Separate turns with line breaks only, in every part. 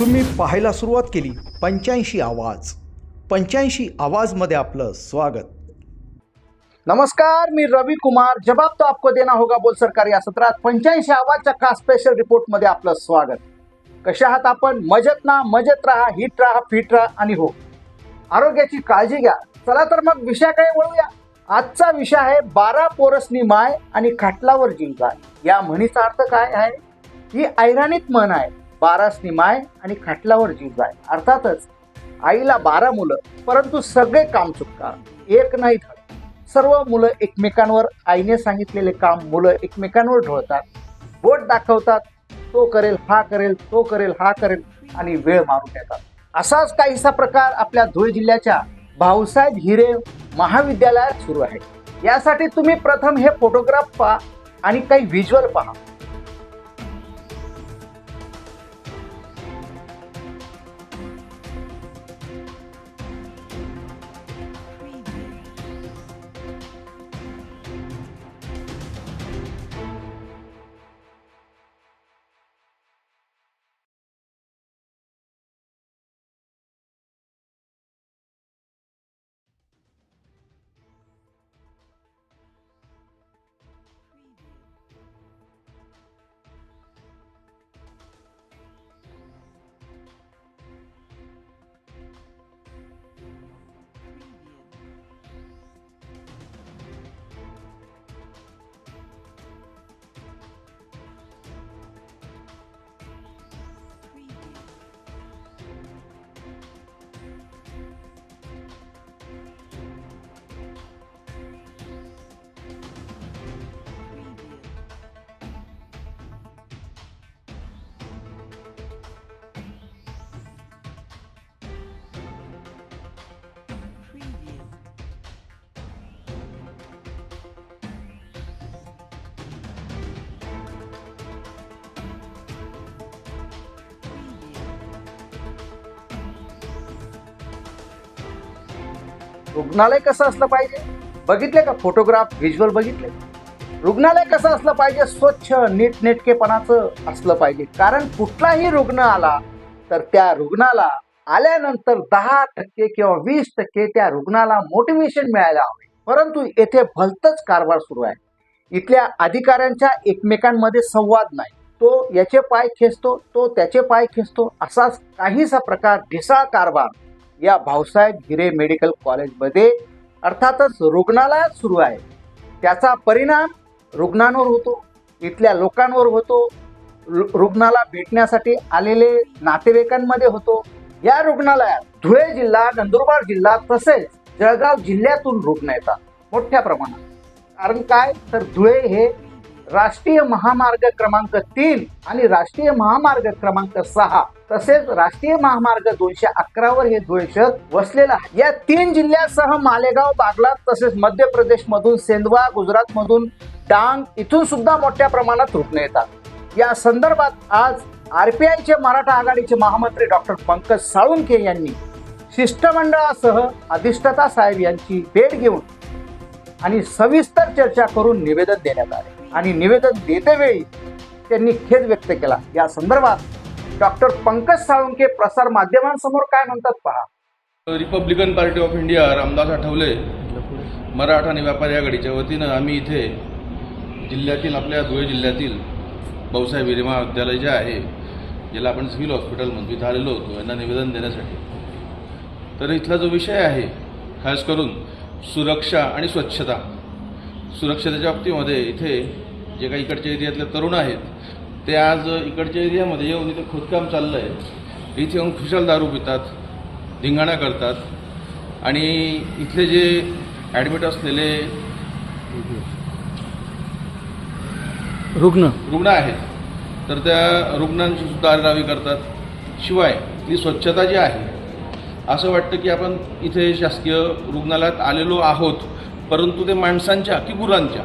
तुम्ही पाहायला सुरुवात केली. पंच्याऐंशी आवाज. पंच्याऐंशी आवाजमध्ये आपलं स्वागत.
नमस्कार मी रवी कुमार. जबाब तो आपको देना होगा बोल सरकार या सत्रात. पंच्याऐंशी आवाजच्या खास स्पेशल रिपोर्टमध्ये आपलं स्वागत. कशा आहात आपण? मजेत ना? मजेत राहा हिट राहा फिट राहा आणि हो. आरोग्याची काळजी घ्या. चला तर मग विषयाकडे वळूया. आजचा विषय आहे बारा पोरसनी माय आणि खाटलावर जिंकाय या म्हणीचा अर्थ काय आहे? ही ऐराणीत म्हण आहे. बारासनी माय आणि खाटल्यावर जीव जाय. अर्थातच आईला बारा मुलं परंतु सगळे काम चुकतात. एक नाही धड सर्व मुलं एकमेकांवर आईने सांगितलेले काम मुलं एकमेकांवर ढोळतात. बोट दाखवतात तो करेल हा करेल तो करेल हा करेल आणि वेळ मारून देतात. असाच काहीसा प्रकार आपल्या धुळे जिल्ह्याच्या भाऊसाहेब हिरे महाविद्यालयात सुरू आहे. यासाठी तुम्ही प्रथम हे फोटोग्राफ पहा आणि काही व्हिज्युअल पहा. रुग्णालय कसं असलं पाहिजे? बघितले का फोटोग्राफ व्हिज्युअल बघितले? रुग्णालय कसं असलं पाहिजे? स्वच्छ नीटनेटकेपणाचं असलं पाहिजे. कारण कुठलाही रुग्ण आला तर त्या रुग्णाला आल्यानंतर दहा टक्के किंवा वीस टक्के त्या रुग्णाला मोटिवेशन मिळायला हवे. परंतु येथे भलतच कारभार सुरू आहे. इथल्या अधिकाऱ्यांच्या एकमेकांमध्ये संवाद नाही. तो याचे पाय खेचतो तो त्याचे पाय खेचतो असाच काहीसा प्रकार ढिसाळ कारभार या भाऊसाहेब हिरे मेडिकल कॉलेजमध्ये अर्थातच रुग्णालयात सुरू आहे. त्याचा परिणाम रुग्णांवर होतो इथल्या लोकांवर होतो रु- रुग्णाला भेटण्यासाठी आलेले नातेवाईकांमध्ये होतो. या रुग्णालयात धुळे जिल्हा नंदुरबार जिल्हा तसेच जळगाव जिल्ह्यातून रुग्ण येतात मोठ्या प्रमाणात. कारण काय? तर धुळे हे राष्ट्रीय महामार्ग क्रमांक तीन आणि राष्ट्रीय महामार्ग क्रमांक सहा तसेच राष्ट्रीय महामार्ग दोनशे अकरावर हे धुळे शहर वसलेलं आहे. या तीन जिल्ह्यासह मालेगाव बागलात तसेच मध्य प्रदेश मधून सेंधवा गुजरात मधून डांग इथून सुद्धा मोठ्या प्रमाणात रुग्ण येतात. या संदर्भात आज आरपीआयचे मराठा आघाडीचे महामंत्री डॉक्टर पंकज साळुंखे यांनी शिष्टमंडळासह अधिष्ठाता साहेब यांची भेट घेऊन आणि सविस्तर चर्चा करून निवेदन देण्यात आले. आणि निवेदन देतेवेळी त्यांनी खेद व्यक्त केला. या संदर्भात डॉक्टर पंकज साळुंके प्रसार माध्यमांसमोर काय म्हणतात पहा.
Republican party of India Ramdas Athawale Maratha आणि व्यापारी आघाडीच्या वतीनं आम्ही इथे जिल्ह्यातील आपल्या धुळे जिल्ह्यातील भाऊसाहेब हिरे महाविद्यालय जे आहे ज्याला आपण सिव्हिल हॉस्पिटल म्हणतो इथं आलेलो होतो यांना निवेदन देण्यासाठी. तर इथला जो विषय आहे खास करून सुरक्षा आणि स्वच्छता सुरक्षतेच्या बाबतीमध्ये इथे जे काही इकडच्या एरियातले तरुण आहेत ते आज इकडच्या एरियामध्ये येऊन इथे खोदकाम चाललं आहे इथे येऊन खुशाल दारू पितात धिंगाणा करतात. आणि इथले जे ॲडमिट असलेले
रुग्ण.
रुग्ण आहेत तर त्या रुग्णांची सुद्धा आरडावी करतात. शिवाय ती स्वच्छता जी आहे असं वाटतं की आपण इथे शासकीय रुग्णालयात आलेलो आहोत परंतु ते माणसांच्या की गुरांच्या?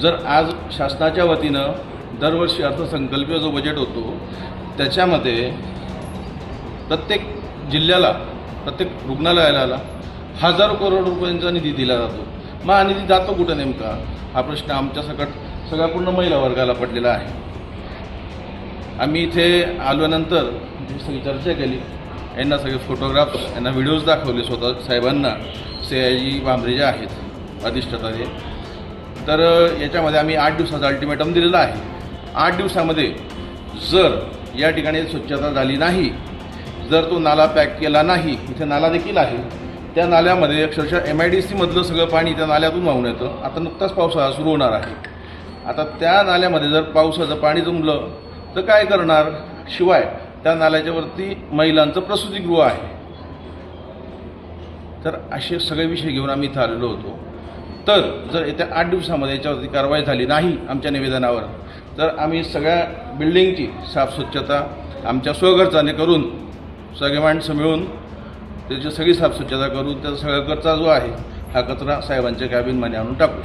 जर आज शासनाच्या वतीनं दरवर्षी अर्थसंकल्पीय जो बजेट होतो त्याच्यामध्ये प्रत्येक जिल्ह्याला प्रत्येक रुग्णालयाला हजारो करोड रुपयांचा निधी दिला जातो. मग हा निधी जातो कुठं नेमका? हा प्रश्न आमच्या सकट सगळ्या पूर्ण महिला वर्गाला पडलेला आहे. आम्ही इथे आल्यानंतर सगळी चर्चा केली यांना सगळे फोटोग्राफ्स यांना व्हिडिओज दाखवले स्वतः साहेबांना. सी आय जी भांबरे जे आहेत अधिष्ठाता तर याच्यामध्ये आम्ही आठ दिवसाचा अल्टिमेटम दिलेला आहे. आठ दिवसामध्ये जर या ठिकाणी स्वच्छता झाली नाही जर तो नाला पॅक केला नाही इथे नाला देखील आहे त्या नाल्यामध्ये अक्षरशः एम आय डी सीमधलं सगळं पाणी त्या नाल्यातून वाहून येतं. आता नुकताच पावसाळा सुरू होणार आहे. आता त्या नाल्यामध्ये जर पावसाचं पाणी जमलं तर काय करणार? शिवाय त्या नाल्याच्यावरती महिलांचं प्रसूतीगृह आहे. तर असे सगळे विषय घेऊन आम्ही इथं आलेलो होतो. तर जर येत्या आठ दिवसामध्ये याच्यावरती कारवाई झाली नाही आमच्या निवेदनावर तर आम्ही सगळ्या बिल्डिंगची साफस्वच्छता आमच्या स्वखर्चाने करून सगळे माणसं मिळून त्याची सगळी साफस्वच्छता करून त्याचा सगळा कचरा जो आहे हा कचरा साहेबांच्या कॅबिनमध्ये आणून टाकू.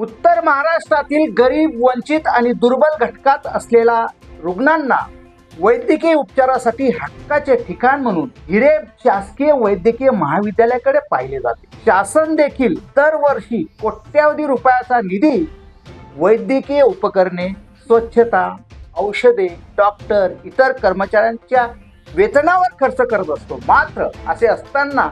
उत्तर महाराष्ट्रातील गरीब वंचित आणि दुर्बल घटकात असलेला रुग्णांना वैद्यकीय उपचारासाठी हक्काचे ठिकाण म्हणून हिरे शासकीय वैद्यकीय महाविद्यालयाकडे पाहिले जाते. शासन देखील दरवर्षी कोट्यावधी रुपयाचा निधी वैद्यकीय उपकरणे स्वच्छता औषधे डॉक्टर इतर कर्मचाऱ्यांच्या वेतनावर खर्च करत असतो. मात्र असे असताना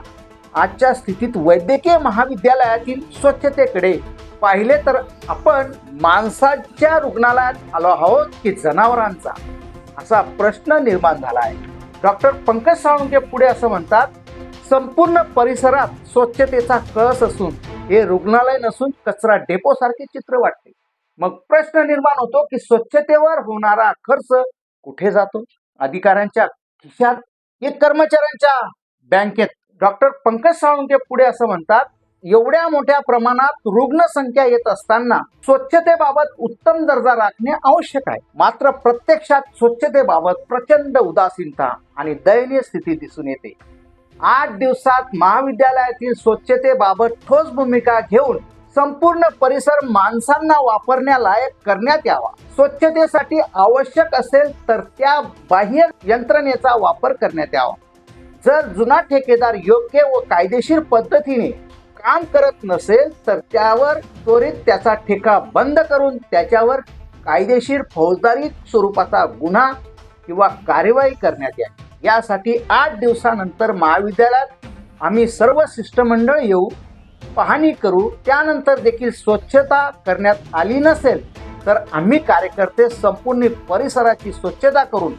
आजच्या स्थितीत वैद्यकीय महाविद्यालयातील स्वच्छतेकडे पाहिले तर आपण माणसाच्या रुग्णालयात आलो आहोत की जनावरांचा? असा प्रश्न निर्माण झाला आहे. डॉक्टर पंकज साळुंके पुढे असं म्हणतात संपूर्ण परिसरात स्वच्छतेचा कळस असून हे रुग्णालय नसून कचरा डेपो सारखे चित्र वाटते. मग प्रश्न निर्माण होतो की स्वच्छतेवर होणारा खर्च कुठे जातो? अधिकाऱ्यांच्या खिशात की कर्मचाऱ्यांच्या बँकेत. डॉक्टर पंकज साळुंके पुढे असं म्हणतात एवढ्या मोठ्या प्रमाणात रुग्णसंख्या येत असताना स्वच्छतेबाबत उत्तम दर्जा राखणे आवश्यक आहे. मात्र प्रत्यक्षात स्वच्छतेबाबत प्रचंड उदासीनता आणि दयनीय स्थिती दिसून येते. आठ दिवसात महाविद्यालयातील स्वच्छतेबाबत ठोस भूमिका घेऊन संपूर्ण परिसर माणसांना वापरण्यालायक करण्यात यावा. स्वच्छतेसाठी आवश्यक असेल तर त्या बाह्य यंत्रणेचा वापर करण्यात यावा. जर जुना ठेकेदार योग्य व कायदेशीर पद्धतीने काम करत नसेल तर त्यावर त्वरित त्याचा ठेका बंद करून त्याच्यावर कायदेशीर फौजदारी स्वरूपाचा गुन्हा किंवा कार्यवाही करण्यात यावी. यासाठी आठ दिवसानंतर महाविद्यालयात आम्ही सर्व शिष्टमंडळ येऊ पाहणी करू त्यानंतर देखील स्वच्छता करण्यात आली नसेल तर आम्ही कार्यकर्ते संपूर्ण परिसराची स्वच्छता करून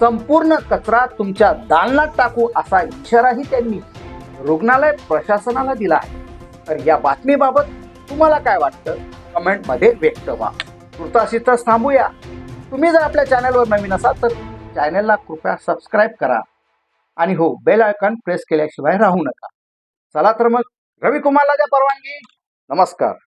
संपूर्ण कचरा तुमच्या दालनात टाकू असा इशाराही त्यांनी रुग्णालय प्रशासनाला दिला आहे. तर या बातमीबाबत तुम्हाला काय वाटतं? कमेंटमध्ये व्यक्त व्हा. तुर्तास इथंच थांबूया. तुम्ही जर आपल्या चॅनलवर नवीन असाल तर चॅनलला कृपया सबस्क्राईब करा. आणि हो बेल आयकॉन प्रेस केल्याशिवाय राहू नका. चला तर मग रविकुमारला द्या परवानगी. नमस्कार.